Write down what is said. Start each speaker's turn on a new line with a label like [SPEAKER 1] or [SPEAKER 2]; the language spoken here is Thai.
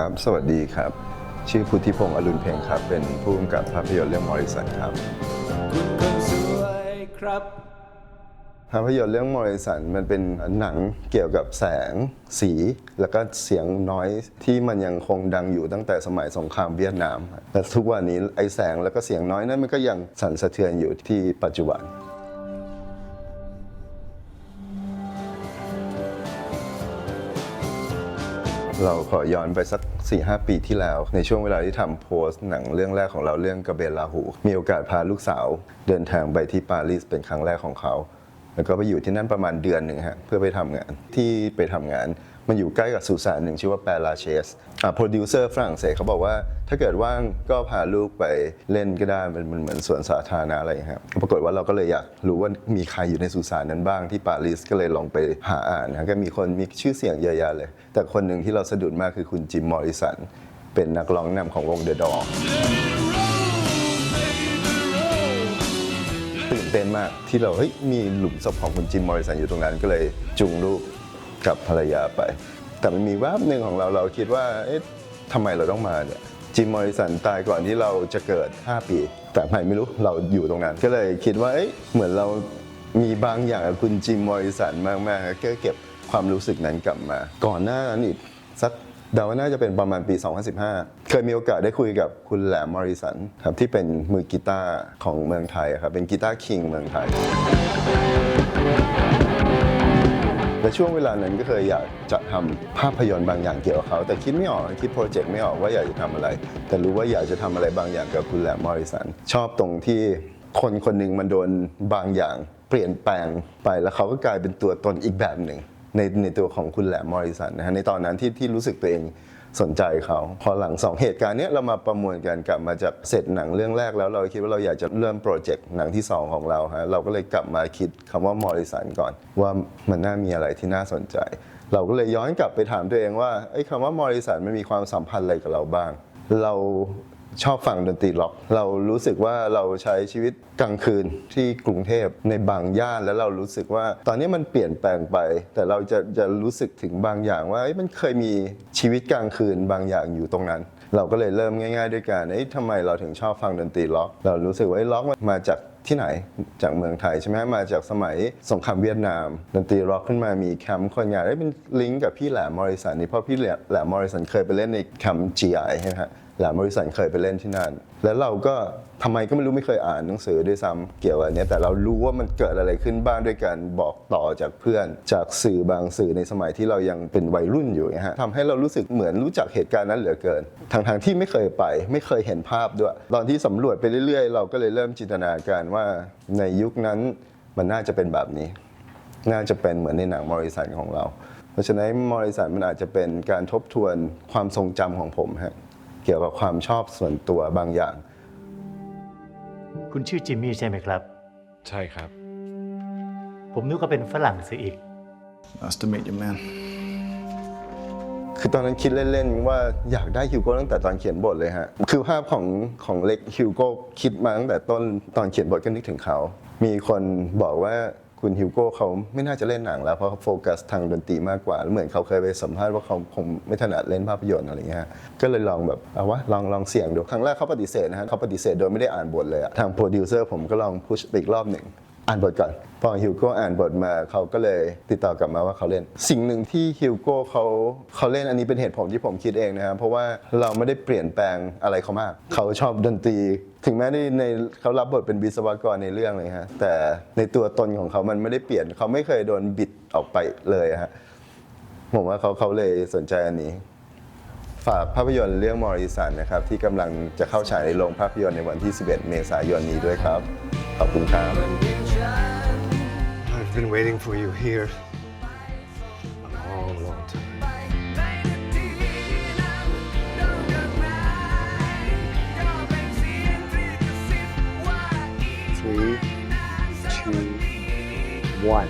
[SPEAKER 1] ครับ สวัสดีครับ ชื่อพุทธิพงศ์อรุณเพ็งครับ เป็นผู้กำกับภาพยนตร์เรื่องมอริสันครับ
[SPEAKER 2] คุณคนสวยครับ
[SPEAKER 1] ภาพยนตร์เรื่องมอริสันมันเป็นหนังเกี่ยวกับแสงสี แล้วก็เสียงน้อยที่มันยังคงดังอยู่ตั้งแต่สมัยสงครามเวียดนามและทุกวันนี้ไอแสงแล้วก็เสียงน้อยนั้นมันก็ยังสั่นสะเทือนอยู่ที่ปัจจุบัน เราขอย้อนไปสัก 4-5 ปีที่แล้ว ในช่วงเวลาที่ทำโพสต์หนังเรื่องแรกของเราเรื่องกระเบนลาหู มีโอกาสพาลูกสาว เดินทางไปที่ปารีสเป็นครั้งแรกของเขา แล้วก็ไปอยู่ที่นั่นประมาณเดือนหนึ่งฮะเพื่อไปทำงานที่ไปทำงาน มันอยู่ใกล้กับสุสานหนึ่งชื่อว่าแปลาเชสอ่าโปรดิวเซอร์ฝรั่งเศสเขาบอกว่า ถ้าเกิดว่างก็พาลูกไปเล่นก็ได้ มันมันเหมือนสวนสาธารณะอะไรอย่างเงี้ยครับปรากฏว่าเราก็เลยอยากรู้ว่ามีใครอยู่ในสุสานนั้นบ้างที่ปารีสก็เลยลองไปหาอ่านนะก็มีคนมีชื่อเสียงเยอะแยะเลย แต่คนหนึ่งที่เราสะดุดมากคือคุณจิมมอริสันเป็นนักร้องนำของวงเดอะดอตื่นเต้นมากที่เราเฮ้ยมีหลุมศพของคุณจิมมอริสันอยู่ตรงนั้นก็เลยจูงลูก กับภรรยาไป แต่มันมีแวบหนึ่งของเราเราคิดว่า เอ๊ะทำไมเราต้องมาเนี่ยจิมมอริสันตายก่อนที่เราจะเกิด 5 ปี แต่ทำไมไม่รู้เราอยู่ตรงนั้น ก็เลยคิดว่าเอ๊ะเหมือนเรามีบางอย่างกับคุณจิมมอริสันมากๆก็เก็บความรู้สึกนั้นกลับมา ก่อนหน้านั้นอีกสักเดาว่าน่าจะเป็นประมาณปี 2015 เคยมีโอกาสได้คุยกับคุณแหลมมอริสันครับที่เป็นมือกีตาร์ของเมืองไทยครับเป็นกีตาร์คิงเมืองไทย และช่วงเวลานั้นก็เคยอยากจะทำภาพยนตร์บางอย่างเกี่ยวกับเขา แต่คิดไม่ออกคิดโปรเจกต์ไม่ออกว่าอยากจะทำอะไร แต่รู้ว่าอยากจะทำอะไรบางอย่างกับคุณแหลมมอริสันชอบตรงที่คนคนหนึ่งมันโดนบางอย่างเปลี่ยนแปลงไปแล้วเขาก็กลายเป็นตัวตนอีกแบบหนึ่งในในตัวของคุณแหลมมอริสันนะฮะในตอนนั้นที่ที่รู้สึกตัวเอง สนใจเขา พอหลังสองเหตุการณ์เนี้ยเรามาประมวลกันกลับมาจากเสร็จหนังเรื่องแรกแล้วเราคิดว่าเราอยากจะเริ่มโปรเจกต์หนังที่ 2 ของเราฮะเราก็เลยกลับมาคิดคำว่ามอริสันก่อน ว่ามันน่ามีอะไรที่น่าสนใจ เราก็เลยย้อนกลับไปถามตัวเองว่าไอ้คำว่ามอริสันมันมีความสัมพันธ์อะไรกับเราบ้าง เรา ชอบฟังดนตรีล็อก เรารู้สึกว่าเราใช้ชีวิตกลางคืนที่กรุงเทพในบางย่านแล้วเรารู้สึกว่า ตอนนี้มันเปลี่ยนแปลงไป แต่เราจะจะรู้สึกถึงบางอย่างว่ามันเคยมีชีวิตกลางคืนบางอย่างอยู่ตรงนั้น เราก็เลยเริ่มง่าย ๆ ด้วยการเอ้ยทำไมเราถึงชอบฟังดนตรีล็อก เรารู้สึกว่าล็อกมันมาจากที่ไหนจากเมืองไทยใช่ไหมมาจากสมัยสงครามเวียดนาม ดนตรีร็อกขึ้นมามีแคมป์คนงานได้เป็นลิงก์กับพี่แหลมมอริสันนี่เพราะพี่แหลมแหลมมอริสันเคยไปเล่นในแคมป์ GI ใช่ไหมฮะแหลมมอริสันเคยไปเล่นที่นั่น แล้วเราก็ทำไมก็ไม่รู้ไม่เคยอ่านหนังสือด้วยซ้ำเกี่ยวกับนเนี้ยแต่เรารู้ว่ามันเกิดอะไรขึ้นบ้างด้วยการบอกต่อจากเพื่อนจากสื่อบางสื่อในสมัยที่เรายังเป็นวัยรุ่นอยู่นะฮะทำให้เรารู้สึกเหมือนรู้จักเหตุการณ์นั้นเหลือเกินทางทางที่ไม่เคยไป ไม่เคยเห็นภาพด้วย ตอนที่สำรวจไปเรื่อยๆ เราก็เลยเริ่มจินตนาการว่าในยุคนั้นมันน่าจะเป็นแบบนี้ น่าจะเป็นเหมือนในหนังมอริสันของเรา เพราะฉะนั้นมอริสันมันอาจจะเป็นการทบทวนความทรงจำของผมฮะ เกี่ยวกับความชอบส่วนตัวบางอย่าง
[SPEAKER 3] คุณชื่อจิมมี่ใช่ไหมครับ
[SPEAKER 4] ใช่ครับ
[SPEAKER 3] ผมนึกว่าเป็นฝรั่งซะอีก
[SPEAKER 5] Nice to meet you, man.
[SPEAKER 1] คือตอนนั้นคิดเล่นๆว่าอยากได้ฮิวโก้ตั้งแต่ตอนเขียนบทเลยฮะ คือภาพของของเล็กฮิวโก้คิดมาตั้งแต่ต้นตอนเขียนบทก็นึกถึงเขา มีคนบอกว่า คุณฮิวโก้เขาไม่น่าจะเล่นหนังแล้วเพราะเขาโฟกัสทางดนตรีมากกว่าแล้วเหมือนเขาเคยไปสัมภาษณ์ว่าเขาคงไม่ถนัดเล่นภาพยนตร์อะไรเงี้ยก็เลยลองแบบเอาวะลองลองเสี่ยงดูครั้งแรกเขาปฏิเสธนะฮะเขาปฏิเสธโดยไม่ได้อ่านบทเลยอะทางโปรดิวเซอร์ผมก็ลองพุชไปอีกรอบหนึ่ง อ่านบทก่อน พอฮิวโก้อ่านบทมาเขาก็เลยติดต่อกลับมาว่าเขาเล่น สิ่งหนึ่งที่ฮิวโก้เขาเขาเล่นอันนี้เป็นเหตุผลที่ผมคิดเองนะครับเพราะว่าเราไม่ได้เปลี่ยนแปลงอะไรเขามาก เขาชอบดนตรี ถึงแม้ในในเขารับบทเป็นวิศวกรในเรื่องเลยฮะแต่ในตัวตนของเขามันไม่ได้เปลี่ยนเขาไม่เคยโดนบิดออกไปเลยฮะผมว่าเขาเขาเลยสนใจอันนี้ฝากภาพยนตร์เรื่องมอริสันนะครับ ที่กำลังจะเข้าฉายในโรงภาพยนตร์ในวันที่ 11 เมษายนนี้ด้วยครับ ขอบคุณครับ
[SPEAKER 4] I've been waiting for you here a long, long time.
[SPEAKER 6] Three, two, one.